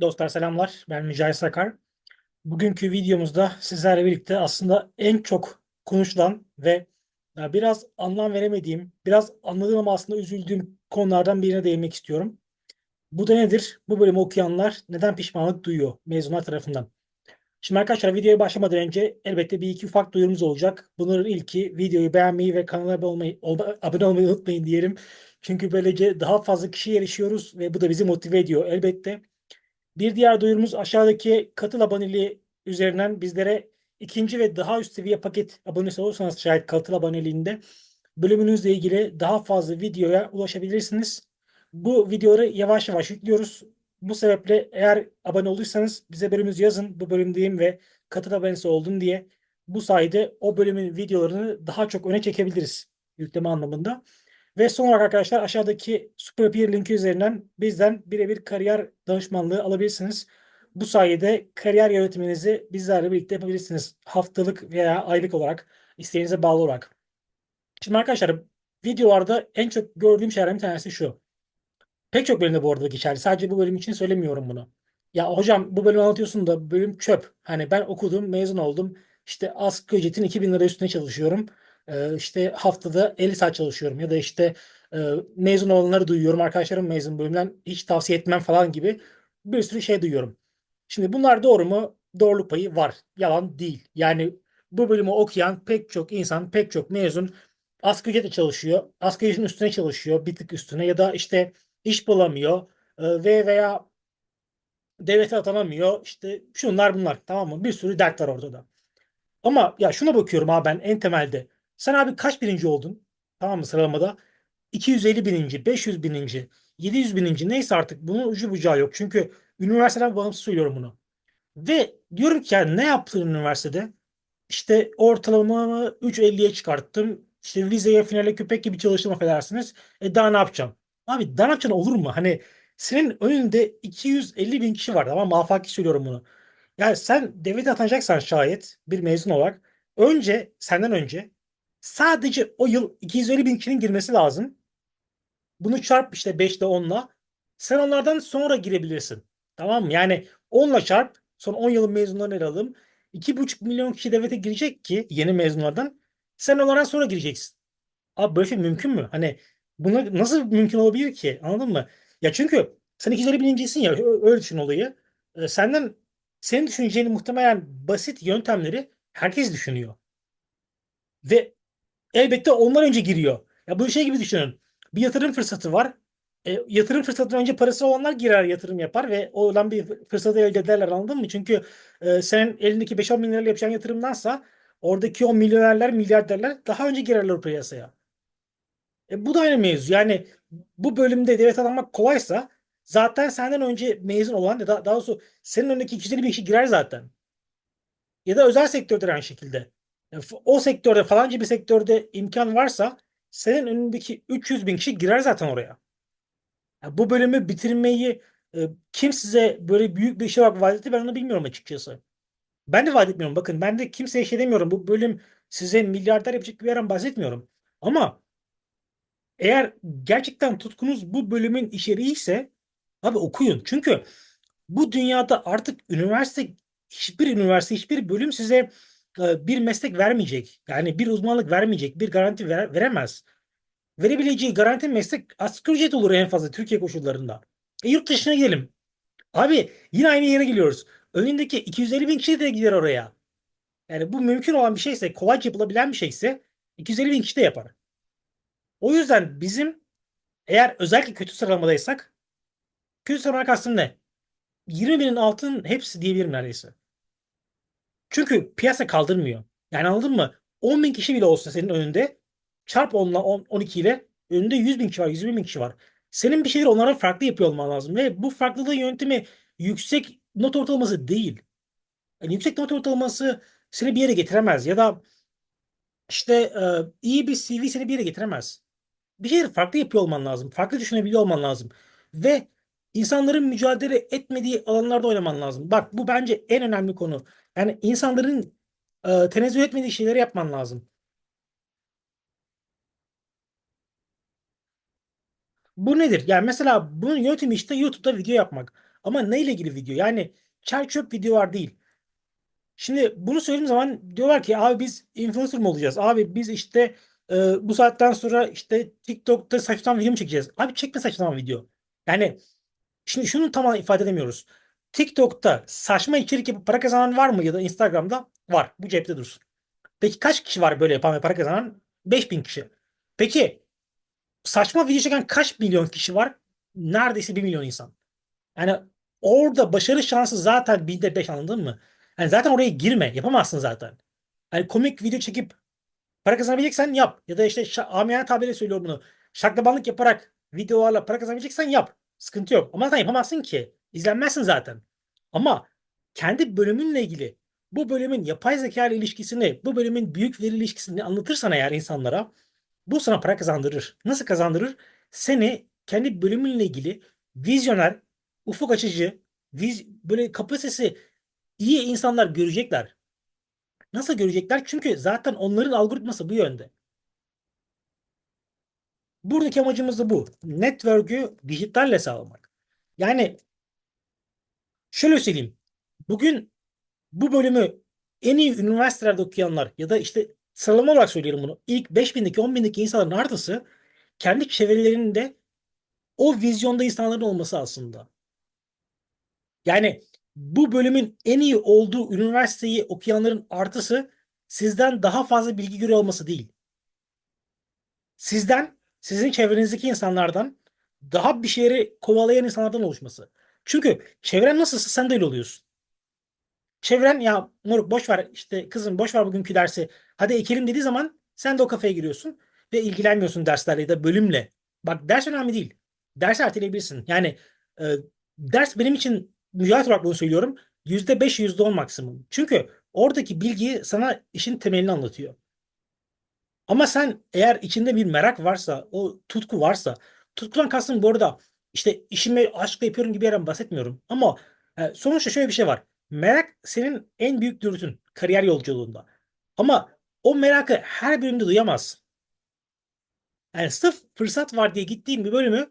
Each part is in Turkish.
Dostlar selamlar. Ben Mücahit Sakar. Bugünkü videomuzda sizlerle birlikte aslında en çok konuşulan ve biraz anlam veremediğim, biraz anladığım ama aslında üzüldüğüm konulardan birine değinmek istiyorum. Bu da nedir? Bu bölümü okuyanlar neden pişmanlık duyuyor mezunlar tarafından? Şimdi arkadaşlar videoya başlamadan önce elbette bir iki ufak duyurumuz olacak. Bunların ilki videoyu beğenmeyi ve kanala abone olmayı, abone olmayı unutmayın diyelim. Çünkü böylece daha fazla kişiye erişiyoruz ve bu da bizi motive ediyor elbette. Bir diğer duyurumuz aşağıdaki katıl aboneliği üzerinden bizlere ikinci ve daha üst seviye paket abonesi olursanız şayet katıl aboneliğinde bölümünüzle ilgili daha fazla videoya ulaşabilirsiniz. Bu videoları yavaş yavaş yüklüyoruz. Bu sebeple eğer abone olduysanız bize bölümümüzü yazın. Bu bölümdeyim ve katıl abonesi oldum diye. Bu sayede o bölümün videolarını daha çok öne çekebiliriz yükleme anlamında. Ve son olarak arkadaşlar aşağıdaki Superpeer linki üzerinden bizden birebir kariyer danışmanlığı alabilirsiniz. Bu sayede kariyer yönetiminizi bizlerle birlikte yapabilirsiniz. Haftalık veya aylık olarak isteğinize bağlı olarak. Şimdi arkadaşlar videolarda en çok gördüğüm şeylerden bir tanesi şu. Pek çok bölümde bu arada geçerli. Sadece bu bölüm için söylemiyorum bunu. Ya hocam bu bölümü anlatıyorsun da bölüm çöp. Hani ben okudum, mezun oldum. İşte asgari ücretin 2000 lira üstüne çalışıyorum. Ee, işte haftada 50 saat çalışıyorum ya da işte e, mezun olanları duyuyorum. Arkadaşlarım mezun bölümden hiç tavsiye etmem falan gibi bir sürü şey duyuyorum. Şimdi bunlar doğru mu? Doğruluk payı var. Yalan değil. Yani bu bölümü okuyan pek çok insan, pek çok mezun asgari ücretle çalışıyor. Asgari ücretin üstüne çalışıyor. Bir tık üstüne ya da işte iş bulamıyor e, ve veya devlete atanamıyor. İşte şunlar bunlar tamam mı? Bir sürü dert var ortada. Ama ya şuna bakıyorum abi ben en temelde. Sen abi kaç birinci oldun? Tamam mı sıralamada? 250 bininci, 500 bininci, 700 bininci neyse artık bunun ucu bucağı yok. Çünkü üniversiteden bağımsız söylüyorum bunu. Ve diyorum ki yani ne yaptın üniversitede? İşte ortalamamı 3.50'ye çıkarttım. İşte vizeye finale köpek gibi çalıştım affedersiniz. E daha ne yapacağım? Abi daha ne yapacaksın olur mu? Hani senin önünde 250 bin kişi var ama mafaki söylüyorum bunu. Yani sen devlete atanacaksan şayet bir mezun olarak önce senden önce sadece o yıl 250 bin kişinin girmesi lazım. Bunu çarp işte 5 ile 10'la. Sen onlardan sonra girebilirsin. Tamam mı? Yani 10'la çarp. Son 10 yılın mezunlarını ele alalım. 2,5 milyon kişi devlete girecek ki yeni mezunlardan. Sen onlardan sonra gireceksin. Abi böyle şey mümkün mü? Hani buna nasıl mümkün olabilir ki? Anladın mı? Ya çünkü sen 250 binincisin ya öyle düşün olayı. Ee, senden senin düşüneceğini muhtemelen basit yöntemleri herkes düşünüyor. Ve elbette onlar önce giriyor. Ya bu şey gibi düşünün. Bir yatırım fırsatı var. E, yatırım fırsatından önce parası olanlar girer yatırım yapar ve oradan bir fırsatı elde ederler anladın mı? Çünkü e, senin elindeki 5-10 bin lirayla yapacağın yatırımdansa oradaki o milyonerler, milyarderler daha önce girerler piyasaya. E, bu da aynı mevzu. Yani bu bölümde devlet almak kolaysa zaten senden önce mezun olan ya da daha doğrusu senin önündeki 250 bin kişi girer zaten. Ya da özel sektörde aynı şekilde. O sektörde falanca bir sektörde imkan varsa senin önündeki 300 bin kişi girer zaten oraya. Yani bu bölümü bitirmeyi e, kim size böyle büyük bir işe bak vaat etti ben onu bilmiyorum açıkçası. Ben de vaat etmiyorum. Bakın ben de kimseye şey demiyorum. Bu bölüm size milyarder yapacak bir yerden bahsetmiyorum. Ama eğer gerçekten tutkunuz bu bölümün içeriği ise abi okuyun. Çünkü bu dünyada artık üniversite hiçbir üniversite hiçbir bölüm size bir meslek vermeyecek. Yani bir uzmanlık vermeyecek. Bir garanti vere, veremez. Verebileceği garanti meslek asgari ücret olur en fazla Türkiye koşullarında. E, yurt dışına gidelim. Abi yine aynı yere geliyoruz. Önündeki 250 bin kişi de gider oraya. Yani bu mümkün olan bir şeyse, kolay yapılabilen bir şeyse 250 bin kişi de yapar. O yüzden bizim eğer özellikle kötü sıralamadaysak kötü sıralama kastım ne? 20 binin altın hepsi diyebilirim neredeyse. Çünkü piyasa kaldırmıyor. Yani anladın mı? 10 bin kişi bile olsa senin önünde çarp 10 ile 12 ile önünde 100 bin kişi var, 120 bin kişi var. Senin bir şeyleri onlara farklı yapıyor olman lazım. Ve bu farklılığı yöntemi yüksek not ortalaması değil. Yani yüksek not ortalaması seni bir yere getiremez. Ya da işte e, iyi bir CV seni bir yere getiremez. Bir şeyleri farklı yapıyor olman lazım. Farklı düşünebiliyor olman lazım. Ve insanların mücadele etmediği alanlarda oynaman lazım. Bak bu bence en önemli konu. Yani insanların e, tenezzül etmediği şeyleri yapman lazım. Bu nedir? Yani mesela bunun yöntemi işte YouTube'da video yapmak. Ama neyle ilgili video? Yani çer çöp videolar değil. Şimdi bunu söylediğim zaman diyorlar ki abi biz influencer mı olacağız? Abi biz işte e, bu saatten sonra işte TikTok'ta saçmalama video mu çekeceğiz? Abi çekme saçmalama video. Yani şimdi şunu tam ifade edemiyoruz. TikTok'ta saçma içerik yapıp para kazanan var mı ya da Instagram'da? Var. Bu cepte dursun. Peki kaç kişi var böyle yapan ve para kazanan? 5000 kişi. Peki saçma video çeken kaç milyon kişi var? Neredeyse 1 milyon insan. Yani orada başarı şansı zaten binde 5 anladın mı? Yani zaten oraya girme. Yapamazsın zaten. Yani komik video çekip para kazanabileceksen yap. Ya da işte amiyane tabirle söylüyorum bunu. Şaklabanlık yaparak videolarla para kazanabileceksen yap. Sıkıntı yok. Ama zaten yapamazsın ki. İzlenmezsin zaten. Ama kendi bölümünle ilgili bu bölümün yapay zeka ile ilişkisini, bu bölümün büyük veri ilişkisini anlatırsan eğer insanlara bu sana para kazandırır. Nasıl kazandırır? Seni kendi bölümünle ilgili vizyoner, ufuk açıcı, viz, böyle kapasitesi iyi insanlar görecekler. Nasıl görecekler? Çünkü zaten onların algoritması bu yönde. Buradaki amacımız da bu. Network'ü dijitalle sağlamak. Yani şöyle söyleyeyim. Bugün bu bölümü en iyi üniversitelerde okuyanlar ya da işte sıralama olarak söylüyorum bunu. İlk 5000'deki 10.000'deki insanların artısı kendi çevrelerinde o vizyonda insanların olması aslında. Yani bu bölümün en iyi olduğu üniversiteyi okuyanların artısı sizden daha fazla bilgi görüyor olması değil. Sizden, sizin çevrenizdeki insanlardan daha bir şeyleri kovalayan insanlardan oluşması. Çünkü çevren nasılsa sen de öyle oluyorsun. Çevren ya moruk boş ver işte kızım boş ver bugünkü dersi hadi ekelim dediği zaman sen de o kafaya giriyorsun ve ilgilenmiyorsun derslerle ya da bölümle. Bak ders önemli değil. Dersi erteleyebilirsin. Yani e, ders benim için mücadele olarak bunu söylüyorum. %5 %10 maksimum. Çünkü oradaki bilgiyi sana işin temelini anlatıyor. Ama sen eğer içinde bir merak varsa, o tutku varsa, tutkudan kastım bu arada işte işimi aşkla yapıyorum gibi yerden bahsetmiyorum. Ama e, sonuçta şöyle bir şey var. Merak senin en büyük dürtün kariyer yolculuğunda. Ama o merakı her bölümde duyamazsın. Yani sırf fırsat var diye gittiğin bir bölümü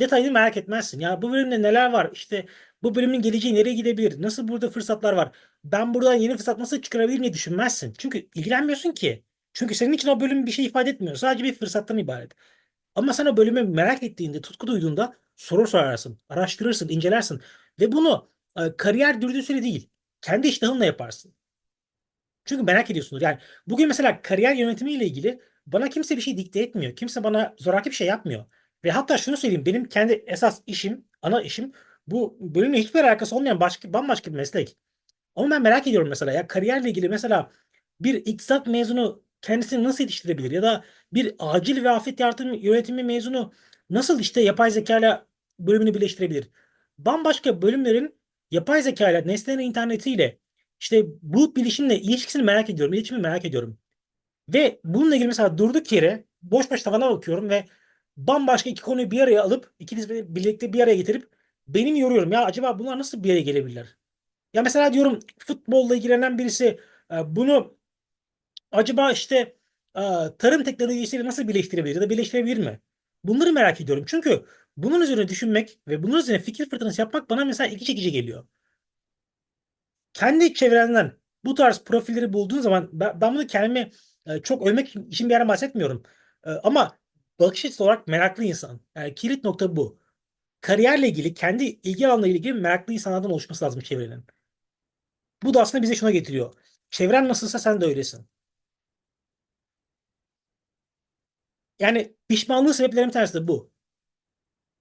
detaylı merak etmezsin. Ya bu bölümde neler var? İşte bu bölümün geleceği nereye gidebilir? Nasıl burada fırsatlar var? Ben buradan yeni fırsat nasıl çıkarabilirim diye düşünmezsin. Çünkü ilgilenmiyorsun ki. Çünkü senin için o bölüm bir şey ifade etmiyor. Sadece bir fırsattan ibaret. Ama sen o bölümü merak ettiğinde, tutku duyduğunda soru sorarsın, araştırırsın, incelersin. Ve bunu e, kariyer dürtüsüyle değil, kendi iştahınla yaparsın. Çünkü merak ediyorsundur. Yani bugün mesela kariyer yönetimiyle ilgili bana kimse bir şey dikte etmiyor. Kimse bana zoraki bir şey yapmıyor. Ve hatta şunu söyleyeyim. Benim kendi esas işim, ana işim bu bölümle hiçbir alakası olmayan başka, bambaşka bir meslek. Ama ben merak ediyorum mesela ya kariyerle ilgili mesela bir iktisat mezunu kendisini nasıl yetiştirebilir? Ya da bir acil ve afet yardım yönetimi mezunu nasıl işte yapay zeka ile bölümünü birleştirebilir? Bambaşka bölümlerin yapay zeka ile nesnelerin internetiyle işte bulut bilişimle ilişkisini merak ediyorum. İletişimi merak ediyorum. Ve bununla ilgili mesela durduk yere boş boş tavana bakıyorum ve bambaşka iki konuyu bir araya alıp ikiniz birlikte bir araya getirip benim yoruyorum. Ya acaba bunlar nasıl bir araya gelebilirler? Ya mesela diyorum futbolla ilgilenen birisi e, bunu acaba işte e, tarım teknolojisiyle nasıl birleştirebilir ya da birleştirebilir mi? Bunları merak ediyorum. Çünkü bunun üzerine düşünmek ve bunun üzerine fikir fırtınası yapmak bana mesela ilgi çekici geliyor. Kendi çevrenden bu tarz profilleri bulduğun zaman ben, bunu kendimi e, çok övmek için bir yerden bahsetmiyorum. E, ama bakış açısı olarak meraklı insan. Yani kilit nokta bu. Kariyerle ilgili, kendi ilgi alanıyla ilgili meraklı insanlardan oluşması lazım çevrenin. Bu da aslında bize şuna getiriyor. Çevren nasılsa sen de öylesin. Yani pişmanlığı sebeplerin bir tanesi de bu.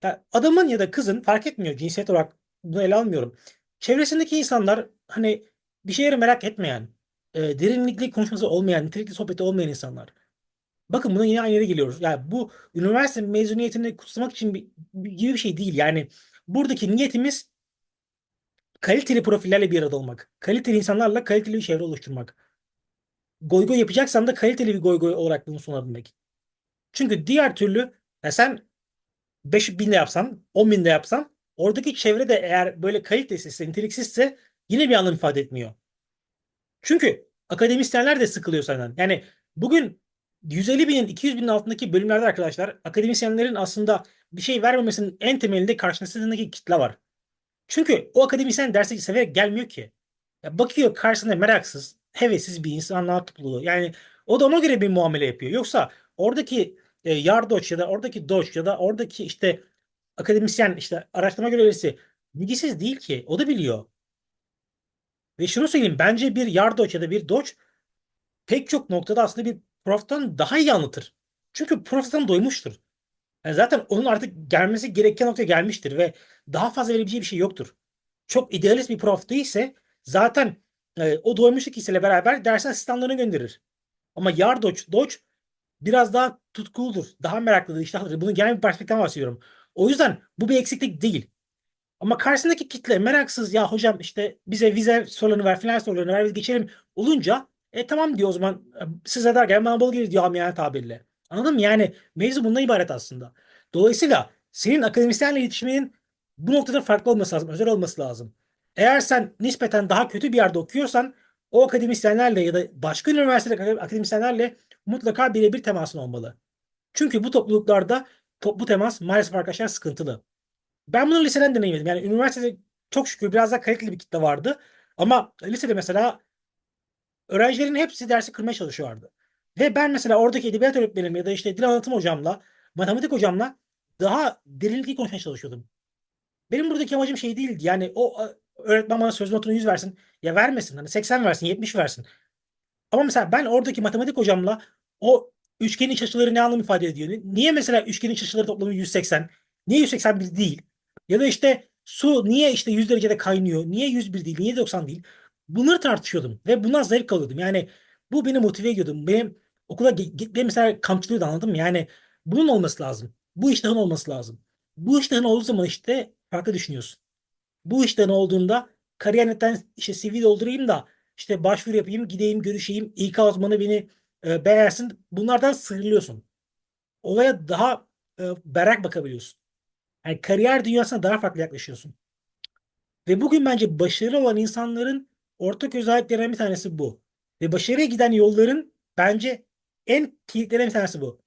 Ya adamın ya da kızın fark etmiyor cinsiyet olarak bunu ele almıyorum. Çevresindeki insanlar hani bir şeyleri merak etmeyen, e, derinlikli konuşması olmayan, nitelikli sohbeti olmayan insanlar. Bakın buna yine aynı yere geliyoruz. Yani bu üniversite mezuniyetini kutsamak için bir, bir- gibi bir şey değil. Yani buradaki niyetimiz kaliteli profillerle bir arada olmak. Kaliteli insanlarla kaliteli bir çevre oluşturmak. Goy goy yapacaksan da kaliteli bir goy goy olarak bunu sunabilmek. Çünkü diğer türlü ya sen 5000 de yapsan, 10 bin de yapsan oradaki çevre de eğer böyle kalitesizse, niteliksizse yine bir anlam ifade etmiyor. Çünkü akademisyenler de sıkılıyor senden. Yani bugün 150 binin 200 binin altındaki bölümlerde arkadaşlar akademisyenlerin aslında bir şey vermemesinin en temelinde karşısındaki kitle var. Çünkü o akademisyen derse severek gelmiyor ki. Ya bakıyor karşısında meraksız, hevessiz bir insanlar topluluğu. Yani o da ona göre bir muamele yapıyor. Yoksa oradaki e, yardoç ya da oradaki doç ya da oradaki işte akademisyen işte araştırma görevlisi bilgisiz değil ki. O da biliyor. Ve şunu söyleyeyim bence bir yardoç ya da bir doç pek çok noktada aslında bir proftan daha iyi anlatır. Çünkü proftan doymuştur. Yani zaten onun artık gelmesi gereken noktaya gelmiştir ve daha fazla verebileceği bir şey yoktur. Çok idealist bir prof değilse zaten e, o doymuşluk hissiyle beraber dersin asistanlarını gönderir. Ama Yardoç, Doç biraz daha tutkuludur. Daha meraklıdır, iştahlıdır. Bunun genel bir perspektiften bahsediyorum. O yüzden bu bir eksiklik değil. Ama karşısındaki kitle meraksız ya hocam işte bize vize sorularını ver, final sorularını ver biz geçelim olunca e tamam diyor o zaman e, size derken bana bol gelir diyor amiyane tabirle. Anladın mı? Yani mevzu bundan ibaret aslında. Dolayısıyla senin akademisyenle iletişiminin bu noktada farklı olması lazım, özel olması lazım. Eğer sen nispeten daha kötü bir yerde okuyorsan o akademisyenlerle ya da başka üniversitedeki akademisyenlerle mutlaka birebir temasın olmalı. Çünkü bu topluluklarda bu temas maalesef arkadaşlar sıkıntılı. Ben bunu liseden deneyimledim. Yani üniversitede çok şükür biraz daha kaliteli bir kitle vardı. Ama lisede mesela öğrencilerin hepsi dersi kırmaya çalışıyorlardı. Ve ben mesela oradaki edebiyat öğretmenim ya da işte dil anlatım hocamla, matematik hocamla daha derinlikli konuşmaya çalışıyordum. Benim buradaki amacım şey değildi. Yani o öğretmen bana söz notunu 100 versin. Ya vermesin. Hani 80 versin, 70 versin. Ama mesela ben oradaki matematik hocamla o üçgenin iç açıları ne anlam ifade ediyor? Niye mesela üçgenin iç açıları toplamı 180? Niye 181 değil? Ya da işte su niye işte 100 derecede kaynıyor? Niye 101 değil? Niye 90 değil? Bunları tartışıyordum ve bundan zevk alıyordum. Yani bu beni motive ediyordu. Benim okula gitmeye mesela kampçılıyordu anladın mı? Yani bunun olması lazım. Bu iştahın olması lazım. Bu iştahın olduğu zaman işte farklı düşünüyorsun. Bu iştahın olduğunda kariyer.net'ten işte CV doldurayım da işte başvuru yapayım, gideyim, görüşeyim, İK uzmanı beni e, beğensin. Bunlardan sıyrılıyorsun. Olaya daha e, berrak bakabiliyorsun. Yani kariyer dünyasına daha farklı yaklaşıyorsun. Ve bugün bence başarılı olan insanların ortak özelliklerinden bir tanesi bu. Ve başarıya giden yolların bence en kilitlenen bir tanesi bu.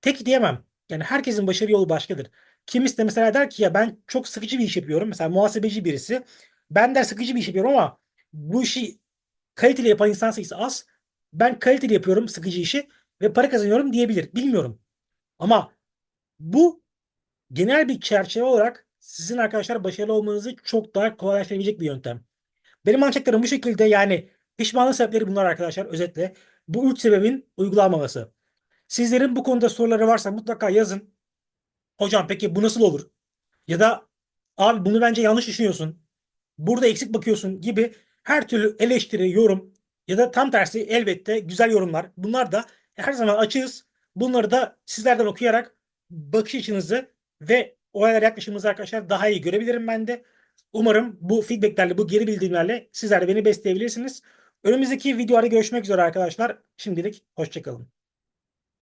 Tek diyemem. Yani herkesin başarı yolu başkadır. Kimisi de mesela der ki ya ben çok sıkıcı bir iş yapıyorum. Mesela muhasebeci birisi. Ben der sıkıcı bir iş yapıyorum ama bu işi kaliteli yapan insan sayısı az. Ben kaliteli yapıyorum sıkıcı işi ve para kazanıyorum diyebilir. Bilmiyorum. Ama bu genel bir çerçeve olarak sizin arkadaşlar başarılı olmanızı çok daha kolaylaştırabilecek bir yöntem. Benim ancaklarım bu şekilde yani pişmanlık sebepleri bunlar arkadaşlar özetle. Bu üç sebebin uygulanmaması. Sizlerin bu konuda soruları varsa mutlaka yazın. Hocam peki bu nasıl olur? Ya da abi bunu bence yanlış düşünüyorsun. Burada eksik bakıyorsun gibi her türlü eleştiri, yorum ya da tam tersi elbette güzel yorumlar. Bunlar da her zaman açığız. Bunları da sizlerden okuyarak bakış açınızı ve olaylara yaklaşımınızı arkadaşlar daha iyi görebilirim ben de. Umarım bu feedbacklerle, bu geri bildirimlerle sizler de beni besleyebilirsiniz. Önümüzdeki videolarda görüşmek üzere arkadaşlar. Şimdilik hoşçakalın.